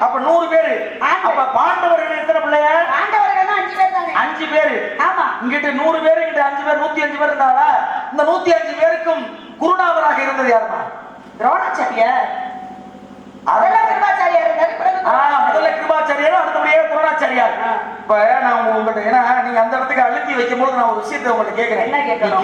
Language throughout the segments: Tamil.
அப்ப நூறு பேரு. அப்ப பாண்டவர்கள் எத்தனை பிள்ளைய ஆண்டவர்கள் தான் அஞ்சு பேர் தானே. அஞ்சு பேரு. ஆமா. இங்கிட்ட நூறு பேரு இங்கிட்ட அஞ்சு பேர் நூத்தி அஞ்சு பேர் இருந்தாங்களா இந்த நூத்தி அஞ்சு பேருக்கும் குருநாதராக இருந்தது யாருமா? துரோணாச்சாரியார் இருந்தாரு முதல்ல கிருபாச்சாரியார் அடுத்தபடியே குருணாச்சாரியார் ஆ. இப்ப நான் உங்கள்கிட்ட ஏன்னா நீங்க அந்த இடத்துக்கு அழுத்தி வைக்கும் போது நான் ஒரு விஷயத்தை உங்கள்ட்ட கேட்கிறேன்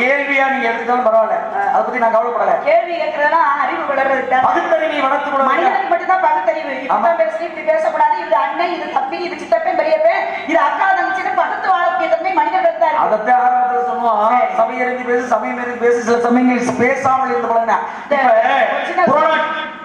கேள்வியா நீங்க எடுத்துட்டாலும் பரவாயில்ல. அதை பத்தி நான் கவலைப்படல. கேள்வி கேட்கறதெல்லாம் அறிவு வளர்றதுக்கு தான். பகுத்தறிவை வளர்த்து கூட மனிதனுக்கு மட்டும்தான் பகுத்தறிவு. ஆமா. இப்பதான் பேசி இப்படி பேசக்கூடாது. இது அண்ணன் இது தம்பி இது சித்தப்பன் பெரியப்பன். இது அக்கா தங்கச்சின்னு பகுத்து வாழக்கூடிய தன்மை மனிதர்களுக்கு தான். அதத்தான் ஆரம்பத்துல. சபையை இருந்து பேசு சமயம் இருந்து பேசு. சில சமயங்கள் பேசாமல் இருந்து பழகினா. இப்ப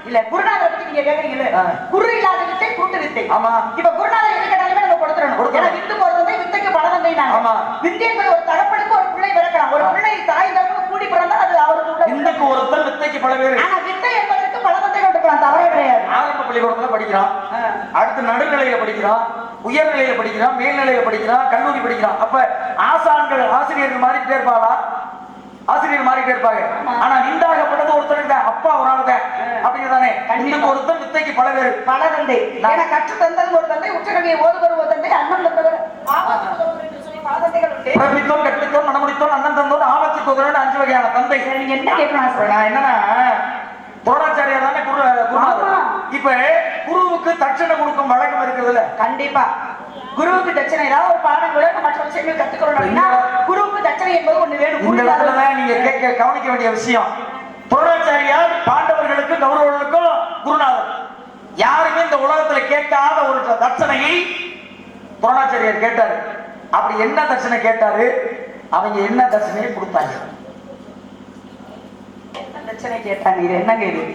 இல்ல குருநாதரை பத்தி நீங்க கேக்குறீங்கல்ல? ஆ. குரு இல்லாத வித்தை குருட்டு வித்தை. ஆமா. இப்ப குருநாதர் எது கேட்டாலுமே நம்ம கொடுத்துடணும். ஏன்னா வித்து போறது வித்தைக்கு பலவந்தை ஆமா. வித்தை என்பது ஒரு தகப்பனுக்கு ஒரு பிள்ளை பிறக்கலாம். ஒரு. பிள்ளை தாய் தகப்பனுக்கு கூடி பிறந்தா அது அவருக்கு இந்துக்கு ஒருத்தர் வித்தைக்கு பல பேரு ஆனா வித்தை என்பதற்கு பலவந்தை கொடுக்கலாம் தவறே கிடையாது. ஆரம்ப பள்ளிக்கூடத்துல படிக்கிறான். அடுத்து நடுநிலையில படிக்கிறான். உயர்நிலையில படிக்கிறான். மேல்நிலையில படிக்கிறான். கல்லூரி படிக்கிறான். அப்ப ஆசான்கள் ஆசிரியர்கள் மாறிக்கிட்டே இருப்பாளா? ஆசிரியர் மாறிட்டே இருப்பாங்க. ஆனா நிந்தாகப்பட்டது ஒருத்தருக்கு தான் அப்பா ஒரு ஆளு தான். அப்படிங்கிறதானே. இன்னுக்கு ஒருத்தர் வித்தைக்கு பல பேரு பலதந்தை நான்- ஏன்னா கற்று தந்தது ஒரு தந்தை உதவின அஞ்சு வகையான தந்தை. நீங்க என்ன கேட்கணும்? நான் என்னன்னா துரோணாச்சாரியார் தானே குரு ஆமா. இப்ப குருவுக்கு தட்சணை கொடுக்கும் வழக்கம் இருக்குதுல்ல. கண்டிப்பா. குருவுக்கு தட்சணை ஏதாவது ஒரு பாடங்களோ இல்ல மற்ற விஷயங்கள் அப்படின்னா குருவுக்கு தட்சணை என்பது ஒண்ணு வேணும். இந்த குரு இடத்துல இல்லாத- தான் நீங்க கேட்க கவனிக்க வேண்டிய விஷயம். துரோணாச்சாரியார் பாண்டவர்களுக்கும் கௌரவர்களுக்கும் குருநாதர். யாருமே இந்த உலகத்துல கேட்காத ஒரு தட்சணையை துரோணாச்சாரியார் கேட்டாரு. அப்படி என்ன தட்சணை கேட்டாரு? அவங்க என்ன தர்சனையை கொடுத்தாங்க? என்ன தட்சணை கேட்டாங்க? இது என்ன கேள்வி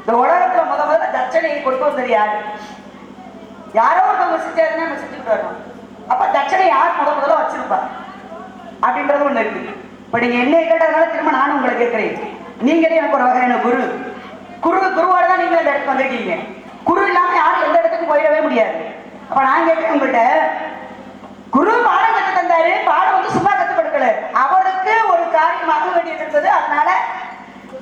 இந்த உலகத்துல முத முதல்ல தட்சணையை கொண்டு வந்தது யாரு? யாரோ ஒருத்தவங்க செஞ்சாருன்னா நம்ம செஞ்சுட்டு வரணும். அப்ப தட்சணை யார் முத முதல்ல வச்சிருப்பா? அப்படின்றது ஒண்ணு இருக்கு. இப்ப நீங்க என்ன கேட்டதுனால திரும்ப நானும் உங்களை கேட்கிறேன். நீங்களே எனக்கு ஒரு வகையான குரு. குரு குருவோட தான் நீங்க இந்த இடத்துக்கு வந்திருக்கீங்க. குரு இல்லாம யாரும் எந்த இடத்துக்கும் போயிடவே முடியாது. அப்ப நான் கேட்கிறேன் உங்கள்கிட்ட குரு பாடம் கத்து தந்தாரு பாடம் கொடுக்கல அவருக்கு ஒரு காரியம் ஆக வேண்டியது அதனால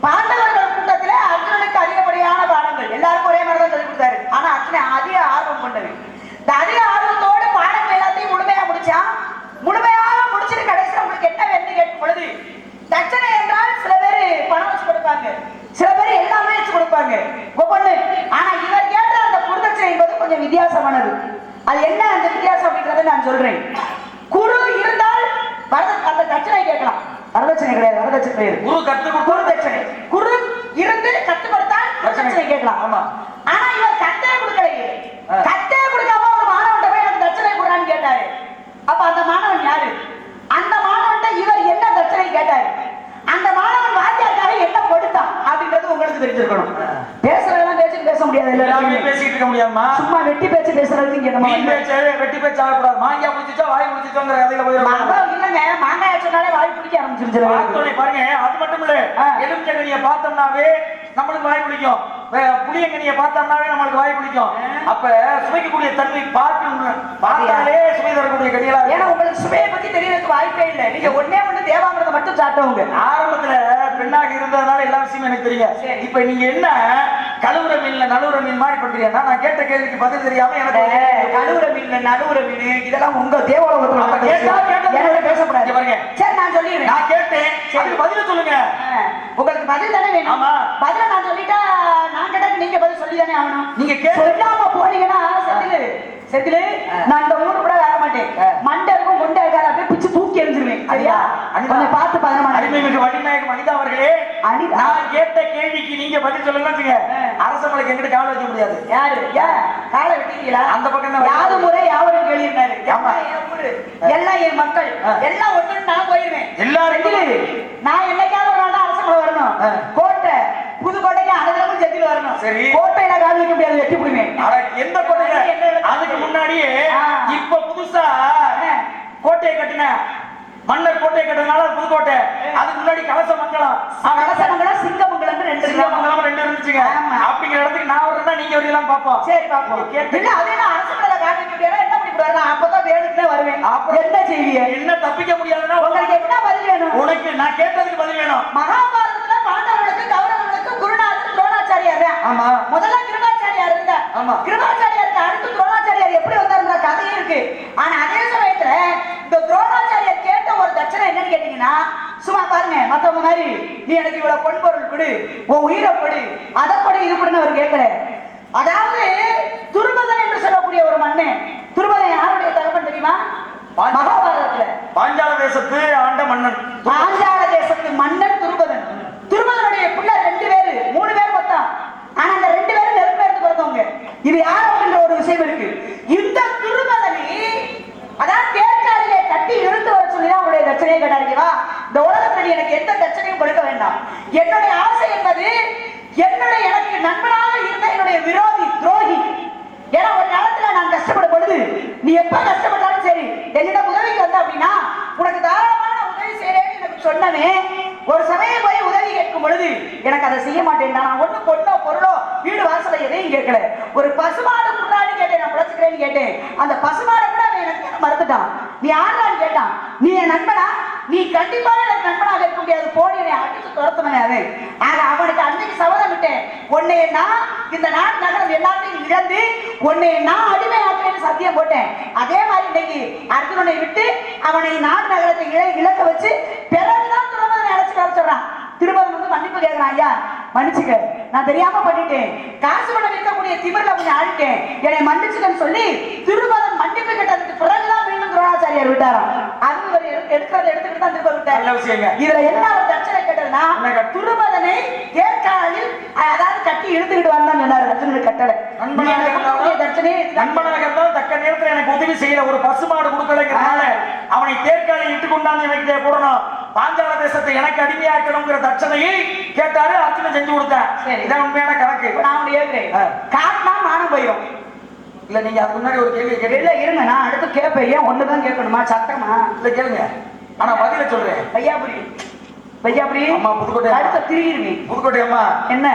பாண்டவர்கள் கூட்டத்தில் அர்ஜுனனுக்கு அதிகப்படியான பாடங்கள். எல்லாருக்கும் ஒரே மாதிரி தான் சொல்லி கொடுத்தாரு. ஆனா அர்ஜுனன் அதிக ஆர்வம் கொண்டது இந்த அதிக ஆர்வத்தோடு பாடங்கள் எல்லாத்தையும் முழுமையா முடிச்சான் முழுமையாக முடிச்சிட்டு கடைசியில் உங்களுக்கு என்ன வேணும்னு கேட்கும் பொழுது தட்சணை என்றால் சில பேர் பணம் வச்சு கொடுப்பாங்க. சில பேர் எல்லாமே வச்சு கொடுப்பாங்க. ஒவ்வொன்று ஆனா இவர் கேட்ட அந்த குருதட்சணை என்பது கொஞ்சம் வித்தியாசமானது. அது என்ன அந்த வித்தியாசம் அப்படின்றத நான் சொல்றேன் குரு இருந்தால் வரத அந்த தட்சணை கேட்கலாம். வரதட்சணை கிடையாது வரதட்சணை கிடையாது. குரு கத்து குரு கொடுத்தாரு தட்சணை. குரு இருந்து கத்து கொடுத்தால் தட்சணை. கேட்கலாம். ஆமா. ஆனா இவர் கத்தே கொடுக்கலையே. கத்தே கொடுக்காம ஒரு மாணவன் போய் எனக்கு தட்சணை கொடுறான்னு கேட்டாரு. அப்ப அந்த மாணவன் யாரு? அந்த மாணவன் இவர் என்ன தட்சணை கேட்டாரு? அந்த மாணவன் வாத்தியாருக்காக என்ன கொடுத்தான்? அப்படின்றது உங்களுக்கு தெரிஞ்சிருக்கணும். பேசுறதெல்லாம் பேச்சு பேச முடியாது எல்லாருமே பேசிட்டு இருக்க முடியாதுமா சும்மா வெட்டி பேச்சு பேசுறதுக்கு இங்க நம்ம பேச்சு வெட்டி பேச்சு ஆகக்கூடாது. மாங்கியா முடிச்சுச்சா வாய் முடிச்சுச்சோங்கிற கதையில போயிடும். மரம் இல்லைங்க. மாங்காய் சொன்னாலே வாய் பிடிக்க ஆரம்பிச்சிருச்சு பாருங்க அது மட்டும் இல்ல ஆ. எலுமிச்சங்கனிய பார்த்தோம்னாவே நம்மளுக்கு வாய் பிடிக்கும். புளியங்கனிய பார்த்தோம்னாவே நம்மளுக்கு வாய் பிடிக்கும். அப்ப சுவைக்கக்கூடிய தன்மை பார்க்க பார்த்தாலே சுவை தரக்கூடிய கனிகளா ஏன்னா. உங்களுக்கு சுவையை பத்தி தெரியறதுக்கு வாய்ப்பே இல்லை. நீங்க ஒண்ணே ஒண்ணு தேவாமிரதம் மட்டும் சாப்பிட்டவங்க. ஆரம்பத்துல பெண்ணாக இருந்ததுனால எல்லா விஷயமும் எனக்கு தெரியும். இப்ப நீங்க என்ன கழுவுற மீன்ல நழுவுற மீன் மாதிரி பண்றீங்கன்னா நான் கேட்ட கேள்விக்கு பதில் தெரியாம எனக்கு கழுவுற மீன் நடுவுற மீன் இதெல்லாம் உங்க பேசக்கூடாது. இங்க பாருங்க. சரி நான் சொல்லிடுறேன். நான் கேட்டேன். பதில் சொல்லுங்க. உங்களுக்கு பதில் தானே வேணும். ஆமா. பதில நான் சொல்லிட்டா நான் கேட்டா நீங்க பதில் சொல்லி தானே ஆகணும்? நீங்க சொல்லாம போனீங்கன்னா செந்திலு செந்திலு நான் இந்த ஊரு கூட வர மாட்டேன். மண்டை இருக்கும் இருக்காது அப்படியே பிச்சு தூக்கி எறிஞ்சிருவேன். சரியா. கொஞ்சம் பார்த்து பதினமா அடிமைமிகு வடிநாயகம் அனிதா அவர்களே. நான் கேட்ட கேள்விக்கு நீங்க பதில் சொல்லலாம். அரச மலைக்கு எங்கிட்ட கால வைக்க முடியாது. யாரு? ஏன் காலை வெட்டிட்டீங்களா அந்த பக்கம் தான் யாது முறை யாவரும் ஆமா. எல்லாம் என் மக்கள். எல்லாம் ஒண்ணு நான் போயிருவேன். செந்திலு, நான் என்னைக்காவது ஒரு நாள் அரசு வரணும். கோட்டை புதுக்கோட்டைக்கு அனந்தரமும் செந்தில் வரணும்? சரி. கோட்டையில கால் வைக்க முடியாது வெட்டி விடுவேன் அட, எந்த கோட்டையில? அதுக்கு முன்னாடியே. இப்ப புதுசா. கோட்டையை கட்டின மன்னர் கோட்டையை கட்டினால புதுக்கோட்டை அதுக்கு முன்னாடி கலச மங்கலம் கலசமங்கலம் சிங்கமங்கலம் ரெண்டு. சிங்கமங்கலம் ரெண்டு இருந்துச்சுங்க. அப்படிங்கிற இடத்துக்கு நான் வரேன்னா நீங்க வரலாம் பாப்போம் சரி பாப்போம் கேட்டு- அதே நான் அரசு முடியாது என்ன பண்ணி விடுவாரு நான் அப்பதான் வேணுக்குனே வருவேன். அப்புறம் என்ன செய்வீங்க? என்ன தப்பிக்க முடியாதுன்னா உங்களுக்கு என்ன பதில் வேணும்? உனக்கு நான் கேட்டதுக்கு பதில் வேணும். மகாபாரதத்துல பாண்டவர்களுக்கு குருநாதர் துரோணாச்சாரியார் ஆமா. முதல்ல கிருபாச்சாரியார் இருந்தார். ஆமா. கிருபாச்சாரியாருக்கு அடுத்து துரோணாச்சாரியார் எப்படி வந்தாருன்ற கதையே இருக்கு. ஆனா அதே சமயத்துல இந்த துரோணாச்சாரியார் கேட்ட ஒரு தட்சணை என்னன்னு கேட்டீங்கன்னா சும்மா பாருங்க மத்தவங்க மாதிரி நீ எனக்கு இவ்வளவு பொன்பொருள் கொடு உன் உயிரை கொடு அதை கொடு இது கொடுன்னு அவர் கேட்கல அதாவது துருபதன் என்று சொல்லக்கூடிய ஒரு மன்னன் துருபதன் யாருடைய தகவல் தெரியுமா? மகாபாரதத்துல. பாஞ்சால தேசத்து ஆண்ட மன்னன். சொன்னவன் ஒரு சமயம் போய் உதவி கேட்கும் பொழுது எனக்கு அதை செய்ய மாட்டேன் நான் ஒண்ணு பொண்ணோ பொருளோ வீடு வாசல எதையும் கேட்கல. ஒரு பசுமாடு முன்னாடி கேட்டேன் நான் பிழைச்சுக்கிறேன்னு கேட்டேன். அந்த பசுமாடை கூட அவன் எனக்கு மறுத்துட்டான். நீ யாரான்னு கேட்டான்? நீ என் நண்பனா? நீ கண்டிப்பாக எனக்கு நண்பனாக இருக்க முடியாது. போடி என்னை அடிச்சு துரத்தணும் அவன். ஆக அவனுக்கு அன்னைக்கு சபதம் விட்டேன். உன்னை நான் இந்த நாடு நகரம் எல்லாத்தையும் இழந்து உன்னை நான் அடிமையாக்குறேன்னு சத்தியம் போட்டேன். அதே மாதிரி இன்னைக்கு அர்ஜுனனை விட்டு அவனை நாடு நகரத்தை இழ இழக்க வச்சு பிறகுதான் திருமணம் அழைச்சு வர சொல்றான். திருமணம் வந்து மன்னிப்பு கேட்கிறான் ஐயா மன்னிச்சுக்க. நான் தெரியாம பண்ணிட்டேன். காசு பணம் விற்கக்கூடிய திமிர்ல கொஞ்சம் ஆடிட்டேன் என்னை மன்னிச்சுக்கன்னு சொல்லி திருமணம் மன்னிப்பு கேட்டதுக்கு பிறகுதான் மீண்டும் துரோணாச்சாரியார் விட்டாராம். அது எடுக்கிறத எடுத்துக்கிட்டு தான் திரும்ப விட்டார். இதுல என்ன ஒரு தட்சணை கட்டளை? துருபதனை தேர்காலில் அதாவது கட்டி இழுத்துக்கிட்டு வந்தான் சொன்னார் ரச்சனுடைய கட்டளை. நண்பனாக இருந்தாலும் தக்க நேரத்தில் எனக்கு உதவி செய்யல ஒரு பசுமாடு கொடுக்கலைங்கிறனால அவனை தேர்காலை இட்டு கொண்டாந்து எனக்கு போடணும். பாஞ்சால தேசத்தை எனக்கு அடிமையாக்கணுங்கிற தட்சணையை கேட்டாரு அர்ச்சனை செஞ்சு கொடுத்தேன். இதான் உண்மையான கணக்கு. நான் உன்னை ஏற்கிறேன். காட்டினா மானம் போயிடும் இல்ல நீங்க அதுக்கு முன்னாடி ஒரு கேள்வி கேட்டீங்க. இல்ல இருங்க நான் அடுத்து கேட்பேன் ஏன் ஒண்ணுதான் கேட்கணுமா? சட்டமா இல்ல கேளுங்க. ஆனா பதில சொல்றேன். பையாபுரி பையாபுரி அம்மா, புதுக்கோட்டை. அடுத்த திரும்பிடுவேன் புதுக்கோட்டை அம்மா. என்ன?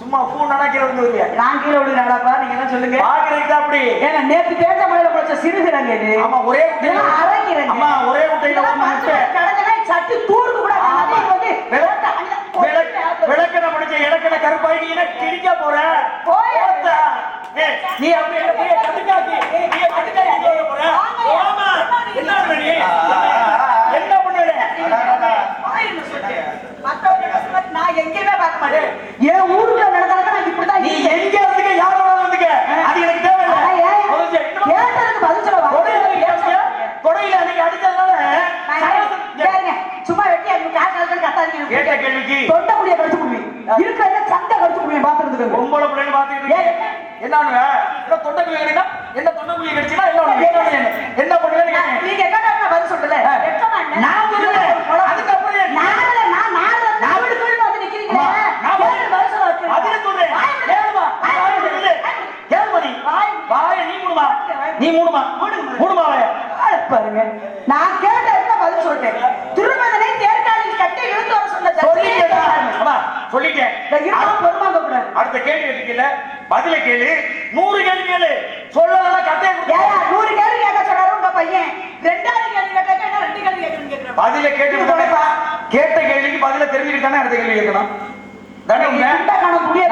சும்மா பூ நடக்கிற வந்து நான் கீழே விழுகிறாடாப்பா நீங்க என்ன சொல்லுங்க. பாக்குறதுக்கு அப்படி. ஏங்க நேத்து பேச்ச மழையில குளிச்ச சிறுகிறாங்க இது ஆமா ஒரே குட்டையில இதெல்லாம் அரைக்கிறேங்க. அம்மா ஒரே குட்டையில பத்து முட்டை. கிடந்தனா சட்டி தூர்ந்து கூட ஆமா. வந்து விளக்கணை படிச்ச இலக்கண கருப்பாய் நீ என்ன கிழிக்க போற? போய். நீ அப்படி என்ன பெரிய கடுக்காக்கி நீ கடுக்காக்கி போக போற. போமா. என்ன பண்ண நீ என்ன பண்ணுற வாயின்னு சொல்லு. கஷ்டப்பட்டு நான் எங்கேயுமே பார்க்க மாட்டேன். என் ஊருக்குள்ள நடந்தாலும் நான் இப்படிதான் நீ. எங்க இருந்துக்க? யாரோட இருந்துக்க அது எனக்கு? முதல்ல இன்னும் கேட்டதுக்கு பதில் சொல்ல. கொடையில அன்னைக்கு அடிச்சதுனால. சும்மா வெட்டி அடிக்க காசு காசுன்னு கத்தாதீங்க. கேட்ட கேள்விக்கு. தொண்டை முடிய கடிச்சு முடியும் இருக்கிறத சண்டை கடிச்சு முடியும் பாத்துறதுக்கு பொம்பளை பிள்ளைன்னு பாத்துக்கிட்டு. இருக்கீங்க. என்ன பண்ணுவ? என்ன தொண்டை குழி கடினா? என்ன தொண்டை குழி கடிச்சுன்னா என்ன பண்ணுவ? என்ன பண்ணுவ? என்ன பண்ணுவேன்னு கேட்டேன். நீங்க கேட்டா பதில் சொல்லல ஆ. வெட்கமா இல்ல? நான் சொல்லல. அதுக்கப்புறம் ஏன்? நானே, நான் நானே நான் வீடு கோயில் வந்து நிக்கிறீங்களே. அம்மா, நான் கேளு, பதில் சொல்ல வைக்கிறேன். பதில சொல்றேன். வாய் மூடு. கேளுமா. வாய் வாய் மூடு. மூடு. கேளுமா நீ. வாய் வாயை நீ மூடுமா. நீ மூடுமா. மூடுமா. மூடுமா வாயை. ஆளு பாருங்க நான் கேட்டதுக்கு பதில் சொல்றேன் திருமதனை தேர்காலில் கட்டி இழுத்து வர சொன்ன சொல்லிட்டேடா. அம்மா, சொல்லிட்டேன். இருக்காம பெருமாங்க கூடாது அடுத்த கேள்வி கேட்டீங்கல்ல பதில கேளு நூறு கேள்வி கேளு. கட்டையை கொடுத்து ஏயா நூறு கேள்வி கேட்க சொன்னாரு உங்க பையன் ரெண்டாவது கேள்வி கேட்டாக்க என்ன ரெண்டு கேள்வி கேட்கணும்னு கேட்கிறேன்? பதில கேட்டு தானே கேட்ட கேள்விக்கு பதில தெரிஞ்சுக்கிட்டு தானே அடுத்த கேள்வி கேட்கணும். தானே உண்மை?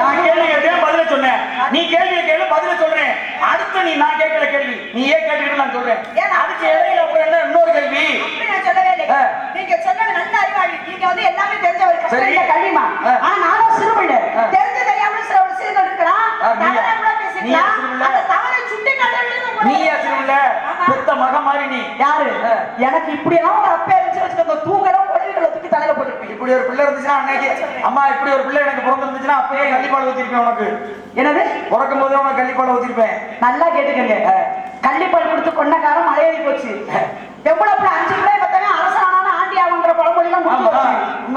நான் கேள்வி கேட்டேன் பதில சொன்னேன். நீ கேள்வியை கேளு பதில சொல்றேன். அடுத்து நீ நான் கேட்கிற கேள்வி நீ ஏன் கேட்டுக்கிட்டு நான் சொல்றேன். ஏன் அதுக்கு இடையில அப்புறம் என்ன? இன்னொரு கேள்வி. நான் சொல்லவே இல்லை. நீங்க சொன்னது நல்ல அறிவாளி. நீங்க வந்து எல்லாமே தெரிஞ்சவர். கஷ்டம் கல்விமா. ஆனா நானும் சிறுபிள்ளை. தெரிஞ்சு தெரியாம சில விஷயங்கள் இருக்கலாம். ஆ, நீயா? ஆமா. பெத்த மக மாதிரி நீ. யாரு. எனக்கு இப்படி எல்லாம் ஒரு அப்பா இருந்துச்சு வச்சுக்கோங்க தூங்கலாம் உடல்களை தூக்கி தலையில போட்டுருப்பீங்க இப்படி ஒரு பிள்ளை இருந்துச்சுன்னா அன்னைக்கு அம்மா இப்படி ஒரு பிள்ளை எனக்கு பிறந்திருந்துச்சுன்னா அப்பயே கள்ளிப்பால் ஊத்திருப்பேன் உனக்கு. என்னது? பிறக்கும் போதே உனக்கு கள்ளிப்பால் ஊத்திருப்பேன். நல்லா கேட்டுக்கங்க. கள்ளிப்பால் கொடுத்து கொண்டக்காரம் மலையேறி போச்சு. எவ்வளவு பிள்ளை அஞ்சு பிள்ளை பத்தவன் அரசான ஆண்டி ஆகுங்கிற பழமொழி எல்லாம் முடிஞ்சு.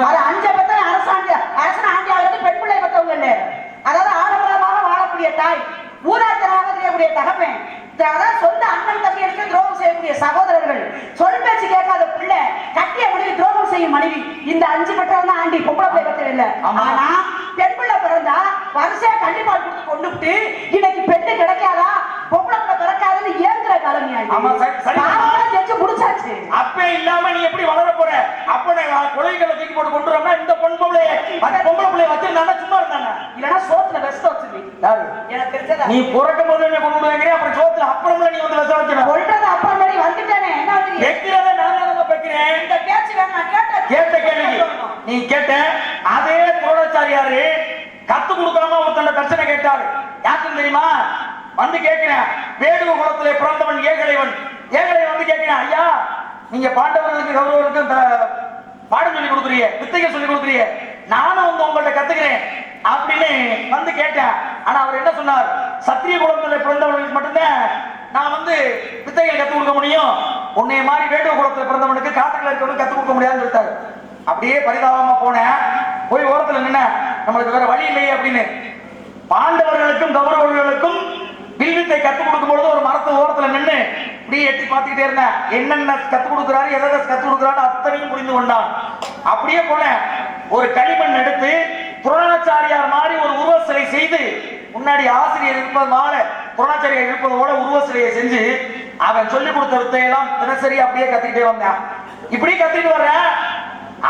அது அஞ்சு பத்தவன் அரசாண்டி அரசன ஆண்டி ஆகிறது பெண் பிள்ளை பத்தவங்க இல்ல அதாவது ஆடம்பரமாக வாழக்கூடிய தாய். ஊராட்டமாக தெரியக்கூடிய தகப்பன் அதான் சொந்த அண்ணன் தம்பிகளுக்கு துரோகம் செய்யக்கூடிய சகோதரர்கள் சொல் பேச்சு கேட்காத பிள்ளை கட்டிய முடிவு துரோகம் செய்யும் மனைவி. இந்த அஞ்சு பெற்றவங்க தான் ஆண்டி பொம்பளை பிள்ளை இல்ல. ஆனா பெண் பிள்ளை பிறந்தா வரிசையா கண்டிப்பால் கொடுத்து கொண்டு விட்டு இன்னைக்கு பெண்ணு கிடைக்காதா பொம்பளை பிள்ளை பிறக்காதுன்னு ஏங்குற காலம் முடிச்சாச்சு. அப்பே இல்லாம நீ எப்படி வளர போற? அப்ப நான் குழந்தைகளை தூக்கி போட்டு கொண்டு வரோம்னா இந்த பொன் பொம்பளை அந்த பொம்பளை பிள்ளைய வச்சிருந்தாங்க சும்மா இருந்தாங்க இல்லனா சோத்துல வெஸ்ட் வச்சிருவி யாரு எனக்கு தெரிஞ்சதா நீ பிறக்கும் போது என்ன கொண்டு விடுவாங்க அப்புறம் சோத்துல அப்புறம்ல நீ வந்து விஷம் வைக்கணும் கொல்றது அப்புறம் மாதிரி வந்துட்டேனே என்ன வந்து வைக்கிறத நான் தான் பெக்கிறேன் இந்த பேச்சு வேணாம் கேட்ட கேட்ட கேள்வி நீ கேட்ட அதே துரோணாச்சாரியாரு கத்து கொடுக்காம ஒருத்தன் தட்சணை கேட்டாரு யாருக்கும் தெரியுமா வந்து கேட்கிறேன் வேடுவ குலத்திலே பிறந்தவன் ஏகலைவன் ஏகலை வந்து கேட்கிறேன் ஐயா நீங்க பாண்டவர்களுக்கு கௌரவர்களுக்கு த- பாடம் சொல்லி கொடுக்குறீங்க வித்தைகள் சொல்லி கொடுக்குறீங்க நானும் வந்து உங்கள்ட்ட கத்துக்கிறேன் அப்படின்னு வந்து கேட்டேன். ஆனா அவர் என்ன சொன்னார்? சத்திரிய குலத்துல பிறந்தவர்களுக்கு மட்டும்தான் நான் வந்து வித்தைகள் கத்துக் கொடுக்க முடியும். உன்னைய மாதிரி வேடுவ குலத்துல பிறந்தவனுக்கு காட்டுல இருக்கவனுக்கு கத்து கொடுக்க முடியாதுன்னு சொல்லிட்டாரு. அப்படியே பரிதாபமா போனேன். போய் ஓரத்துல நின்ன நம்மளுக்கு வேற வழி இல்லையே அப்படின்னு. பாண்டவர்களுக்கும் கௌரவர்களுக்கும் வில்வித்தை கத்துக் கொடுக்கும் பொழுது ஒரு மரத்து ஓரத்துல நின்னு இப்படியே எட்டி பார்த்துக்கிட்டே இருந்தேன். என்னென்ன கத்துக் கொடுக்குறாரு எதை எதை கத்துக் கொடுக்குறாரு அத்தனையும் புரிந்து கொண்டான். அப்படியே போனேன். ஒரு களிமண் எடுத்து புரணாச்சாரியார் மாதிரி ஒரு உருவ சிலை செய்து முன்னாடி ஆசிரியர் இருப்பது மால இருப்பது போல உருவ சிலையை செஞ்சு அவன் சொல்லி கொடுத்த வித்தையெல்லாம் தினசரி அப்படியே கத்துக்கிட்டே வந்தான் இப்படி கத்துக்கிட்டு வர்றேன்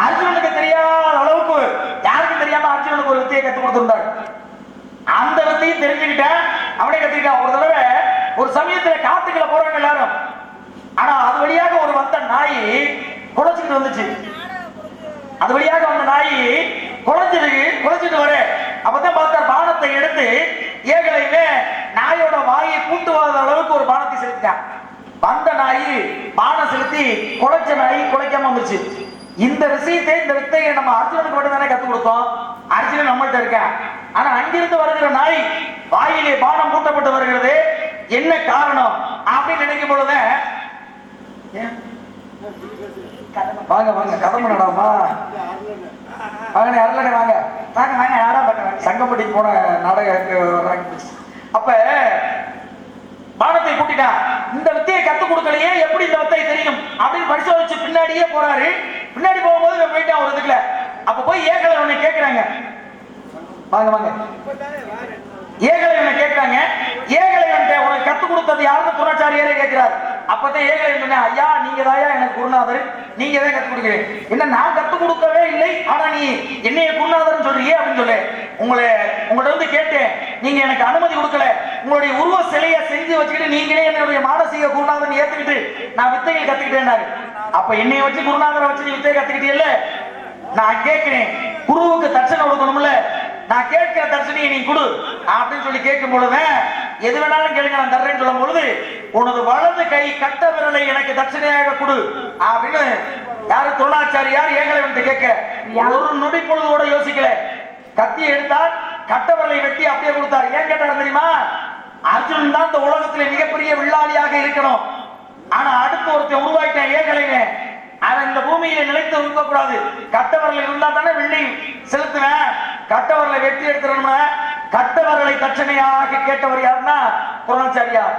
அர்ஜுனனுக்கு தெரியாத அளவுக்கு யாருக்கும் தெரியாம அர்ஜுனனுக்கு ஒரு வித்தையை கத்து கொடுத்திருந்தார். அந்த வித்தையும் தெரிஞ்சுக்கிட்டேன் அவனே கத்துக்கிட்டான். ஒரு தடவை ஒரு சமயத்துல காத்துக்களை போறாங்க எல்லாரும். ஆனா அது வழியாக ஒரு வந்த நாய் குலைச்சிட்டு வந்துச்சு. அது வழியாக வந்த நாய் குலைச்சிருக்கு குலைச்சிட்டு வர. அப்பதான் பார்த்தார் பானத்தை எடுத்து ஏகலையுமே நாயோட வாயை கூட்டுவாத அளவுக்கு ஒரு பானத்தை செலுத்திட்டான் வந்த நாய் பானம் செலுத்தி குலைச்ச நாய் குலைக்காம வந்துச்சு இந்த விஷயத்தை இந்த வித்தையை நம்ம அர்ஜுனனுக்கு மட்டும் தானே கத்துக் கொடுத்தோம். அர்ஜுனன் நம்மள்ட்ட இருக்கேன். ஆனா அங்கிருந்து வருகிற நாய் வாயிலே பானம் கூட்டப்பட்டு வருகிறது. என்ன காரணம்? அப்படின்னு நினைக்கும் பொழுது ஏன்? வாங்க வாங்க. கதம்பு நடாமா வாங்க அருளனை வாங்க. வாங்க வாங்க. நாடகம் பண்ணுவாங்க சங்கப்பட்டிக்கு போன நாடகத்துக்கு வர்றாங்க. அப்ப பாடத்தை கூட்டிட்டா இந்த வித்தையை கத்து கொடுக்கலையே எப்படி இந்த வித்தை தெரியும்? அப்படின்னு பரிசோதிச்சு பின்னாடியே போறாரு. பின்னாடி போகும்போது இவன் போயிட்டான் ஒரு இதுக்குல அப்ப போய் ஏகலை உன்னை கேக்குறாங்க. வாங்க வாங்க. ஏகலைவனை கேட்கிறாங்க ஏகலைவன்ட்ட உனக்கு கத்து கொடுத்தது யாருன்னு துணாச்சாரியாரே கேட்கிறாரு அப்பதான் ஏகலைவன் சொன்னேன் ஐயா நீங்க தாயா எனக்கு குருநாதர். நீங்க தான் கற்றுக் கொடுக்குறீங்க. என்ன நான் கற்றுக் கொடுக்கவே இல்லை. ஆனா நீ என்னைய குருநாதர்னு சொல்றியே அப்படின்னு சொல்லு. உங்களை உங்கள்ட்ட வந்து கேட்டேன். நீங்க எனக்கு அனுமதி கொடுக்கல. உங்களுடைய உருவ சிலையை செஞ்சு வச்சுக்கிட்டு நீங்களே என்னுடைய மானசீக குருநாதன் ஏத்துக்கிட்டு நான் வித்தையை கத்துக்கிட்டேன் அப்ப என்னைய வச்சு குருநாதரை வச்சு நீ வித்தையை கத்துக்கிட்டே நான் கேட்கிறேன். குருவுக்கு தட்சணை கொடுக்கணும்ல. நான் கேட்கிற தட்சணையை நீ கொடு. அப்படின்னு சொல்லி கேட்கும் பொழுது எது வேணாலும் கேளுங்க நான் தர்றேன்னு சொல்லும் பொழுது உனது வலது கை கட்ட விரலை எனக்கு தட்சணையாக கொடு. அப்படின்னு யாரு துரோணாச்சாரியார் ஏகலை வந்து கேட்க ஒரு நொடி பொழுது கூட யோசிக்கல. கத்தி எடுத்தார் கட்ட விரலை வெட்டி அப்படியே கொடுத்தார். ஏன் கேட்டாரு தெரியுமா? அர்ஜுனன் தான் இந்த உலகத்திலே மிகப்பெரிய வில்லாளியாக இருக்கணும். ஆனா அடுத்து ஒருத்தன் உருவாக்கிட்டான் ஏகலைவன் அவன் இந்த பூமியில நிலைத்து இருக்கக்கூடாது. கட்டவரல் இருந்தா தானே வெள்ளி செலுத்துவேன். கட்டவரலை வெட்டி எடுத்துடணும்னா கட்டவரலை தட்சணையாக கேட்டவர் யாருன்னா துரோணாச்சாரியார்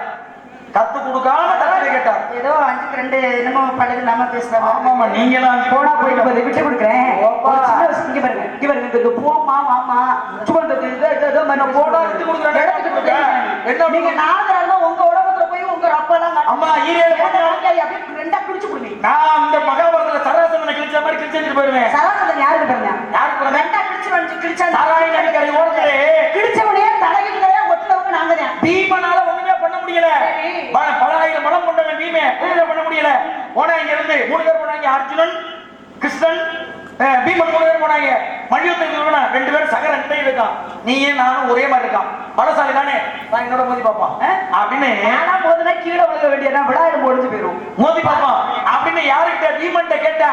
கத்து கொடுக்காம தட்சணை கேட்டார். ஏதோ அஞ்சுக்கு ரெண்டு என்னமோ பழகு நாம பேசுறாங்க ஆமாமா நீங்க எல்லாம் போனா போயிட்டு போகுது விட்டு கொடுக்குறேன். இங்க பாருங்க இங்க பாருங்க இந்த- போமா மாமா சும்மா இந்த போனா விட்டு கொடுக்குறேன். என்ன நீங்க நாதரா இருந்தா உங்க அப்பெல்லாம் அம்மா, ஈரேழு அப்படியே ரெண்டா பிடிச்சு கொடுங்க. நான் இந்த மகாபாரதத்துல சராசந்தனை கிழிச்ச மாதிரி கிழிச்சிட்டு போயிருவேன். சராசரி யாருக்கு பாருங்க யாருக்கு ரெண்டா பிடிச்சு வந்து கிழிச்சா நாராயண நதிக்கரை ஓரத்திலே கிழிச்சவனே தலையில நாங்க தான். பீமனால ஒண்ணுமே பண்ண முடியல. பல- ஆயிரம் பலம் கொண்டவன் பீமே ஒண்ணுமே பண்ண முடியல. போனா இங்க இருந்து மூணு பேர் போனாங்க அர்ஜுனன் கிருஷ்ணன் பீமன் மூணு பேர் போனாங்க போனா ரெண்டு பேரும் சக ரெண்டே இருக்கான் நீயே நானும் ஒரே மாதிரி இருக்கான். பலசாலி தானே? நான் என்னோட மோதி பார்ப்பான் அப்படின்னு ஆனா போதுனா கீழே விழுக வேண்டியதான் விடாயிரம் முடிஞ்சு போயிரும். மோதி பார்ப்பான் அப்படின்னு யாருக்கிட்ட பீமன்ட்ட கேட்டா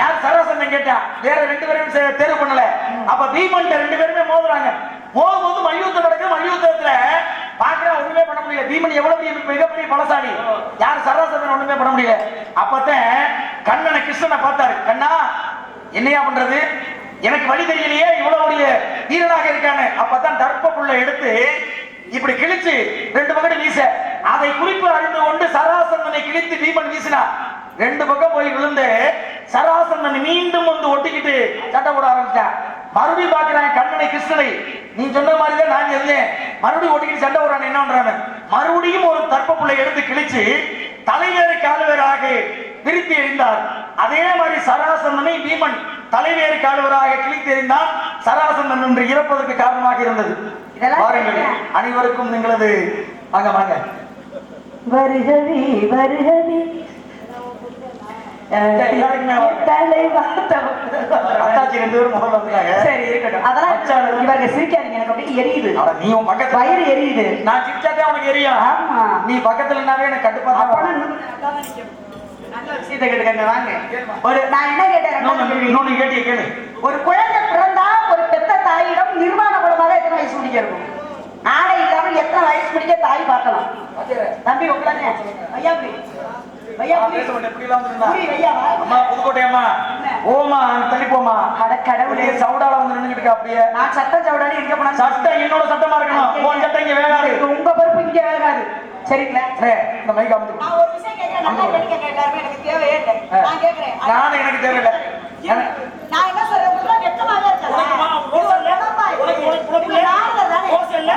யார் சராசந்தன் கேட்டா வேற ரெண்டு பேரும் தேர்வு பண்ணல. அப்ப பீமன்ட்ட ரெண்டு பேருமே மோதுறாங்க. மோதும் போது மல்யுத்தம் நடக்குது. மல்யுத்தத்துல பாக்குற ஒண்ணுமே பண்ண முடியல. பீமன் எவ்வளவு பெரிய மிகப்பெரிய பலசாலி யார் சராசந்தன் ஒண்ணுமே பண்ண முடியல. அப்பதான் கண்ணனை கிருஷ்ணனை பார்த்தாரு. கண்ணா என்னையா பண்றது? எனக்கு வழி தெரியலையே இவ்வளவு பெரிய வீரனாக இருக்கானு அப்பதான் தர்ப்ப புள்ள எடுத்து இப்படி கிழிச்சு ரெண்டு பக்கம் வீச. அதை குறிப்பு அறிந்து கொண்டு சராசந்தனை கிழித்து பீமன் வீசினார். ரெண்டு பக்கம் போய் விழுந்து சராசந்தன் மீண்டும் வந்து ஒட்டிக்கிட்டு சண்டை போட ஆரம்பிச்சான் மறுபடியும் பாக்குறாங்க கண்ணனை கிருஷ்ணனை. நீ சொன்ன மாதிரி தான் நான் இருந்தேன். மறுபடியும் ஒட்டிக்கிட்டு சண்டை போடுறான் என்ன பண்றாங்க மறுபடியும் ஒரு தர்ப்ப புள்ளை எடுத்து கிழிச்சு தலைவேறு காலவேறாக விரித்து எழுந்தார் அதே மாதிரி சராசந்தனை பீமன் தலைவேறு காலுவராக கிழித்து எறிந்தான் சராசந்தன் என்று இறப்பதற்கு காரணமாக இருந்தது. தெரியும். அனைவருக்கும் எங்களது வாங்க வாங்க. வருகவே வருகவே நீ. பக்கத்துல எனக்கு கட்டுப்பா நல்லா விஷயத்தை கேட்டுக்கங்க வாங்க. ஒரு நான் என்ன கேட்டேன் கேட்டிய கேளு. ஒரு குழந்தை பிறந்தா ஒரு பெத்த தாயிடம் நிர்வாண குலமாக எத்தனை வயசு முடிக்க இருக்கும்? ஆடை இல்லாமல் எத்தனை வயசு முடிக்க தாய் பார்க்கலாம். தம்பி உட்காந்து ஐயா அப்படியே நான் சட்டம் சவுடானி இருக்க போனா சட்டம் என்னோட சட்டமா இருக்கணும். சட்டம் இங்க வேகாது. உங்க பொறுப்பு இங்க வேகாது. சரிங்களா? இந்த மைக் நல்லா கேட்டுக்கங்க எல்லாருமே எனக்கு தேவையே இல்லை. நான் கேட்கிறேன் நானும் எனக்கு தேவையில்லை எனக்கு- நான் என்ன சொல்றேன் உங்களுக்கு வெக்கமாக இருக்கா உனக்குமா, ரோஸ் இல்ல? உனக்கு- உனக்கு- உனக்கு இல்ல? ரோஸ் இல்ல?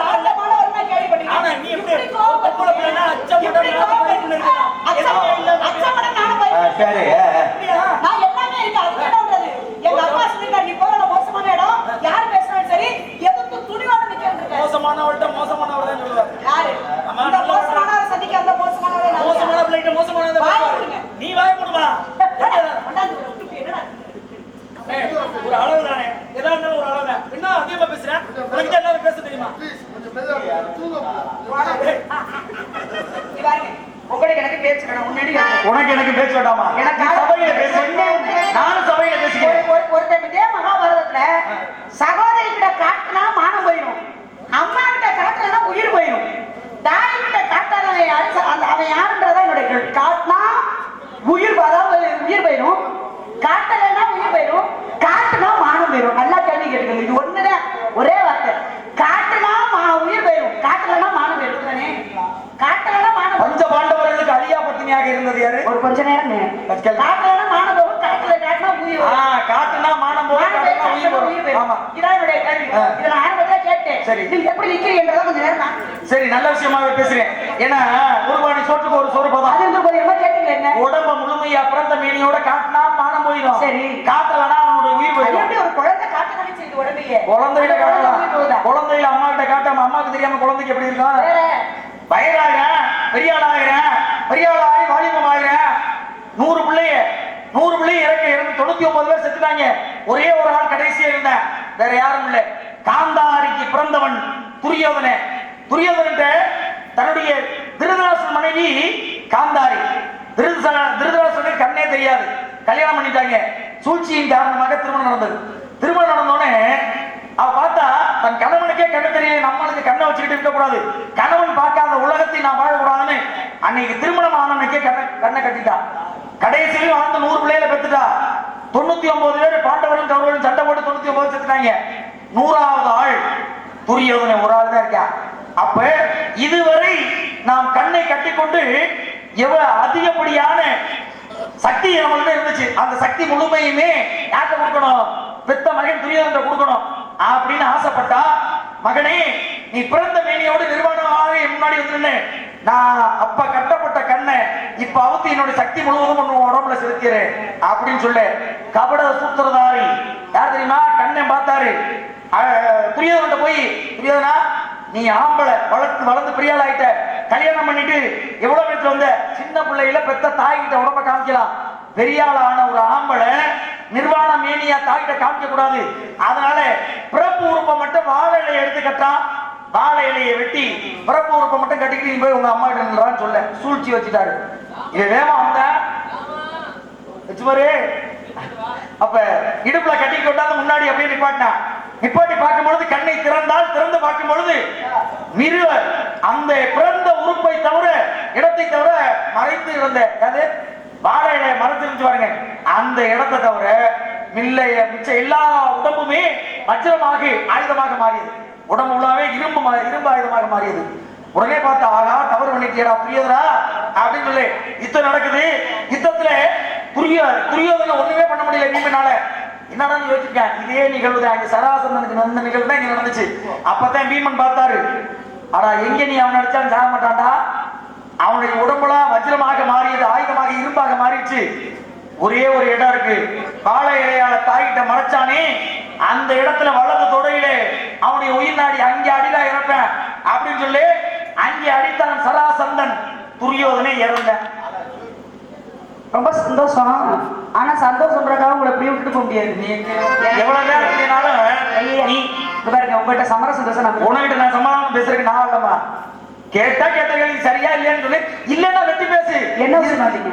சாந்தமானவர்னா கேள்விப்பட்டிருக்கேன். ஆனா நீ எப்படி? இப்படி கோவப்பட்டு- பொம்பளை பிள்ளைனா அச்சம் இப்படி படாம கோவப்பட்டு- பயப்பட்டு இருக்கணும். அச்சம் எதுவுமே இல்லாம அச்சப்பட நானும் ஆ, பயப்படுறேன். சரி ஆ, ஆ. அப்படியா? நான் எல்லாமே இருக்கு அதுக்கு என்ன பண்றது? எங்க அப்பா சொல்லிட்டாரு, நீ போற இடம் மோசமான இடம் யார் பேசினாலும் சரி எதிர்த்து துணிவோட நிக்கணும் இருக்க. மோசமானவள்கிட்ட மோசமானவள் தான் சொல்லுவார் யாரு ஆமா, இந்த நல்ல மோசமானவரை சந்திக்க அந்த மோசமானவரை நான் மோசமான பிள்ளைகிட்ட மோசமானதை வாய் பேசுவார். மூடுங்க. நீ வாய போடுமா கொண்டாந்து விட்டு என்னடா ஒரு அளவு தானே எதா இருந்தாலும் ஒரு அளவு தான் என்ன அதிகமா பேசுறேன் உனக்கு தான் எல்லாரும் பேச தெரியுமா நீ பாருங்க உங்களுக்கு எனக்கு பேச்சுக்கணும் முன்னாடி கேட்கணும். உனக்கு எனக்கு பேச. வேண்டாமா சபையில. நானும் சபையில இதே மகாபாரதத்துல சகோதரி கிட்ட காட்டுனா மானம் போயிடும். அம்மா கிட்ட காட்டுறதுனா உயிர் போயிடும். தாய் கிட்ட அந்த அவன் யாருன்றதா என்னுடைய கேள்வி காட்டினா உயிர் அதாவது உயிர் போயிடும். காட்டலைன்னா உயிர் போயிடும். காட்டுனா மானம் போயிடும். நல்லா கேள்வி கேட்டுக்கணும் இது ஒண்ணுதான் ஒரே வார்த்தை. காட்டுனா உயிர் போயிடும். காட்டலைன்னா மானம் போயிடும். தானே மானம் போயிடும் பஞ்ச பாண்டவர்களுக்கு பத்தினியாக இருந்தது யாரு ஒரு கொஞ்ச நேரம். காட்டலைன்னா மானம் போகும் காட்டல காட்டினா உயிர் மானம் போகும் காட்டுனா உயிர் வரும் ஆமா இதான் என்னுடைய கேள்வி. ஆ. இதை நான் ஆரம்பத்துல கேட்டேன். சரி. நீங்க எப்படி நிக்கிறீங்கன்றதை கொஞ்ச நேரம் நான் சரி நல்ல விஷயமாவே பேசுறேன் ஏன்னா ஒரு பாடி சோற்றுக்கு ஒரு சோறு பதம் அது கொஞ்சம் என்னமோ கேட்டீங்க என்ன? உடம்ப முழுமையா பிறந்த மீனியோட காட்டினா மானம் போயிடும் சரி. காட்டலனா அவனுடைய உயிர் போயிடும் ஒரு குழந்தை காட்டதானே செய்யுது உடம்பையே? குழந்தையில காட்டலாம்? குழந்தையில அம்மா கிட்ட காட்டாம அம்மாக்கு தெரியாம குழந்தைக்கு எப்படி இருக்கும். வயதாகிறேன் பெரிய ஆளாகிறேன் பெரிய வாலிபம் நூறு பிள்ளைய நூறு பிள்ளைய இறக்க இறந்து தொண்ணூத்தி ஒன்பது பேர் செத்துட்டாங்க. ஒரே ஒரு ஆள் கடைசியா இருந்த வேற யாரும் இல்ல. காந்தாரிக்கு பிறந்தவன் துரியோதனே துரியோதனன் தன்னுடைய திருதராசன் மனைவி காந்தாரி. திருதராசனுக்கு கண்ணே தெரியாது. கல்யாணம் பண்ணிட்டாங்க. சூழ்ச்சியின் காரணமாக திருமணம் நடந்தது. திருமணம் நடந்தோடனே அவ பார்த்தா தன் கணவனுக்கே கண்ணு தெரியல நம்மளுக்கு கண்ணை வச்சுக்கிட்டு இருக்கக்கூடாது. கணவன் பார்க்காத உலகத்தை நான் வாழக்கூடாதுன்னு அன்னைக்கு திருமணம் ஆன அன்னைக்கே கண்ணை கண்ணை கட்டிட்டா. கடைசியிலும் வாழ்ந்து நூறு பிள்ளைகளை பெற்றுட்டா. தொண்ணூத்தி ஒன்பது பேர் பாண்டவரும் கௌரவரும் சண்டை போட்டு தொண்ணூத்தி ஒன்பது செத்துட்டாங்க. நூறாவது ஆள் துரியோதனை ஒரு ஆள் தான் இருக்கா. அப்ப இதுவரை நாம் கண்ணை கட்டிக்கொண்டு எவ்வளவு அதிகப்படியான சக்தி நம்மள்ட்ட இருந்துச்சு. அந்த சக்தி முழுமையுமே யார்கிட்ட கொடுக்கணும்? பெத்த மகன் துரியோதன கொடுக்கணும். அப்படின்னு ஆசைப்பட்டா மகனே நீ பிறந்த மேனியோடு நிர்வாணமாக முன்னாடி வந்து நான் அப்ப கட்டப்பட்ட கண்ணை இப்ப அவுத்து என்னுடைய சக்தி முழுவதும் உன் உடம்புல செலுத்திடுறேன் அப்படின்னு சொல்லு. கபட சூத்திரதாரி. யார் தெரியுமா? கண்ணை பார்த்தாரு. அஹ், போய் துரியோதனா நீ ஆம்பளை வளர்த்து வளர்ந்து பெரியாள் ஆயிட்ட கல்யாணம் பண்ணிட்டு எவ்வளவு பேருக்கு வந்த? சின்ன பிள்ளையில பெத்த தாய்கிட்ட உடம்ப காமிக்கலாம். பெரியாள் ஆன ஒரு ஆம்பளை நிர்வாண மேனியா தாய்கிட்ட காமிக்க கூடாது அதனால பிறப்பு உறுப்பை மட்டும் வாழை இலையை எடுத்து கட்டான் வாழை இலையை வெட்டி பிறப்பு உறுப்பை மட்டும் கட்டிக்கிட்டு போய் உங்க அம்மா கிட்ட நின்றான்னு சொல்ல. சூழ்ச்சி வச்சுட்டாரு. இது வேமா வந்த வச்சு அப்ப இடுப்புல கட்டி கொண்டாந்து முன்னாடி அப்படியே நிப்பாட்டினா. நிப்பாட்டி பார்க்கும் பொழுது கண்ணை திறந்தால் திறந்து பார்க்கும் பொழுது மிருவர் அந்த பிறந்த உறுப்பை தவிர இடத்தை தவிர மறைந்து இருந்த அது வாழை இலையை மறைச்சிருந்து பாருங்க. அந்த இடத்தை தவிர மில்லைய மிச்ச எல்லா உடம்புமே வஜ்ரமாக ஆயுதமாக மாறியது. உடம்பு உள்ளாவே இரும்பு இரும்பு ஆயுதமாக மாறியது. உடனே பார்த்தா ஆகா தவறு பண்ணிட்டியடா புரியுதுடா அப்படின்னு சொல்லி. யுத்தம் நடக்குது. யுத்தத்துல புரிய புரியோதனை ஒண்ணுமே பண்ண முடியல பீமனால என்னடா யோசிச்சிருக்கேன் இதே நிகழ்வு தான். இங்க சராசந்தனுக்கு நடந்த நிகழ்வு தான் இங்க நடந்துச்சு. அப்பதான் பீமன் பார்த்தாரு. ஆனா எங்க நீ அவன் அடிச்சாலும் சாக மாட்டான்டா? அவனுடைய உடம்புலாம் வஜ்ரமாக மாறியது ஆயுதமாக இரும்பாக மாறிடுச்சு. ஒரே ஒரு இடம் இருக்கு. வாழை இலையால தாய்கிட்ட மறைச்சானே அந்த இடத்துல வலது தொடையிலே அவனுடைய உயிர் நாடி அங்கே அடிலா இறப்பேன் அப்படின்னு சொல்லி அங்கே அடித்தான் சராசந்தன். துரியோதனை இறந்த. ரொம்ப சந்தோஷம். ஆனா சந்தோஷம்ன்றக்காக உங்களை இப்படி விட்டுட்டு போக முடியாது. நீ எவ்வளவு நேரம் இல்லைனாலும் நீ பாருங்க உங்கள்கிட்ட சமர சந்தோஷம் நான் உனக்கிட்ட நான் சமாதானம் பேசுறதுக்கு நான் இல்லம்மா. கேட்டா கேட்ட சரியா இல்லையான்னு சொல்லி. இல்லன்னா வெட்டி பேசு. என்ன விஷயம் மாட்டீங்க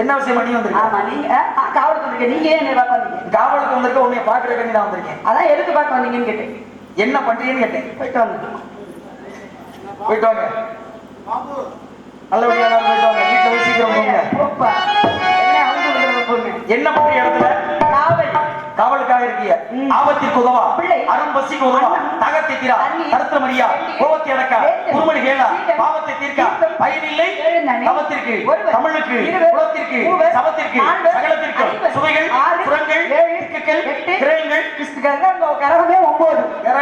என்ன விஷயம் பண்ணி வந்திருக்க? ஆமா நீங்க காவலுக்கு வந்திருக்கீங்க நீங்க ஏன் என்னை பார்க்க வந்தீங்க? காவலுக்கு வந்திருக்க உன்னை பாக்குறதுக்கு நான் வந்திருக்கேன். அதான் எதுக்கு பார்க்க வந்தீங்கன்னு கேட்டேன். என்ன பண்றீங்கன்னு கேட்டேன். போயிட்டு வாங்க. போயிட்டு வாங்க. நல்லபடியா போயிட்டு வாங்க. வீட்டுல சீக்கிரம் போங்க. என்ன பண்ற இடத்துல? காவல். காவலுக்காக இருக்கிய. ஆபத்திற்கு உதவா பிள்ளை. அறம் பசிக்கு உதவா. தகத்தை தீரா தண்ணி. கருத்து மரியா தண்ணி. கோபத்தை அடக்கா. குருமணி கேளா சீதம். பாவத்தை தீர்க்கா. பயனில்லை. தவத்திற்கு. தமிழுக்கு. குலத்திற்கு. சபத்திற்கு. சகலத்திற்கு. சுவைகள் எட்டு. கிரகங்கள் கரகமே ஒன்பது